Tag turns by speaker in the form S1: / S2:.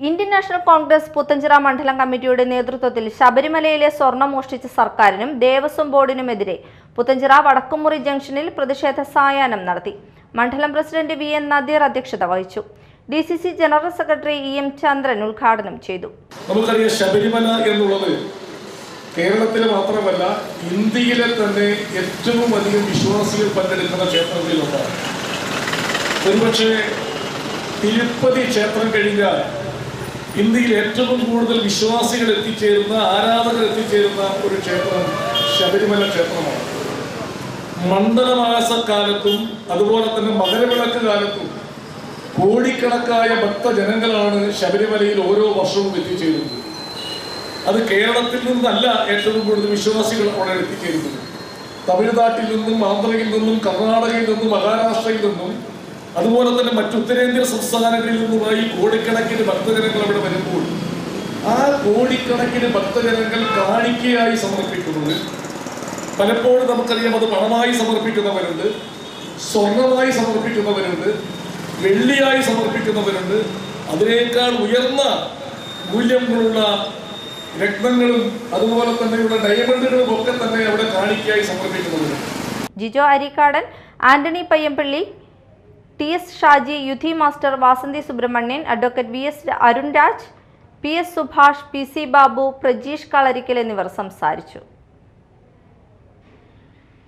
S1: Indian national Congress Puthenchira മണ്ഡലം കമ്മിറ്റിയുടെ നേതൃത്വത്തിൽ ശബരിമലയിലെ സ്വർണം മോഷ്ടിച്ച സർക്കാരിനും ദേവസ്വം ബോർഡിനുമെതിരെ പുത്തഞ്ചിറ വടക്കുമുറി ജംഗ്ഷനിൽ പ്രതിഷേധ സായാഹ്നം നടത്തി. മണ്ഡലം പ്രസിഡന്റ് വി എൻ നദീർ അധ്യക്ഷത വഹിച്ചു. D C C general secretary E M Chandran ഉദ്ഘാടനം ചെയ്തു.
S2: നമുക്കറിയാം ശബരിമല എന്നുള്ളത് കേരളത്തിൽ മാത്രമല്ല ഇന്ത്യയിലെ തന്നെ ഏറ്റവും അധികം വിശ്വാസികൾ പങ്കെടുക്കുന്ന ക്ഷേത്രങ്ങളിൽ ഒരുപക്ഷെ തിരുപ്പതി ക്ഷേത്രം കഴിഞ്ഞാൽ ഇന്ത്യയിൽ ഏറ്റവും കൂടുതൽ വിശ്വാസികൾ എത്തിച്ചേരുന്ന ആരാധകർ എത്തിച്ചേരുന്ന ഒരു ക്ഷേത്രം ശബരിമല ക്ഷേത്രമാണ്. മണ്ഡലമാസക്കാലത്തും അതുപോലെ തന്നെ മകരവിളക്ക് കാലത്തും കോടിക്കണക്കായ ഭക്തജനങ്ങളാണ് ശബരിമലയിൽ ഓരോ വർഷവും എത്തിച്ചേരുന്നത്. അത് കേരളത്തിൽ നിന്നല്ല ഏറ്റവും കൂടുതൽ വിശ്വാസികൾ അവിടെ എത്തിച്ചേരുന്നത്. തമിഴ്നാട്ടിൽ നിന്നും ആന്ധ്രയിൽ നിന്നും കർണാടകയിൽ നിന്നും മഹാരാഷ്ട്രയിൽ നിന്നും അതുപോലെ തന്നെ മറ്റു ഉത്തരേന്ത്യൻ സംസ്ഥാനങ്ങളിൽ നിന്നുമായി കോടിക്കണക്കിന് ഭക്തജനങ്ങൾ അവിടെ വരുമ്പോൾ ആ കോടിക്കണക്കിന് ഭക്തജനങ്ങൾ കാണിക്കയായി സമർപ്പിക്കുന്നത് പലപ്പോഴും നമുക്കറിയാം അത് പണമായി സമർപ്പിക്കുന്നവരുണ്ട് സ്വർണമായി സമർപ്പിക്കുന്നവരുണ്ട് വെള്ളിയായി സമർപ്പിക്കുന്നവരുണ്ട്. അതിനേക്കാൾ ഉയർന്ന മൂല്യങ്ങളുള്ള രത്നങ്ങളും അതുപോലെ തന്നെയുള്ള ഡയമണ്ടുകളും ഒക്കെ തന്നെ അവിടെ കാണിക്കയായി സമർപ്പിക്കുന്നവരുണ്ട്.
S1: Jijo Arikkadan Antony Payyampally T S Shaji Yudhi master Vasanthi Subramanian advocate V S Arun Raj P S Subhash P C Babu Prajeesh Kalarikkal എന്നിവർ സംസാരിച്ചു.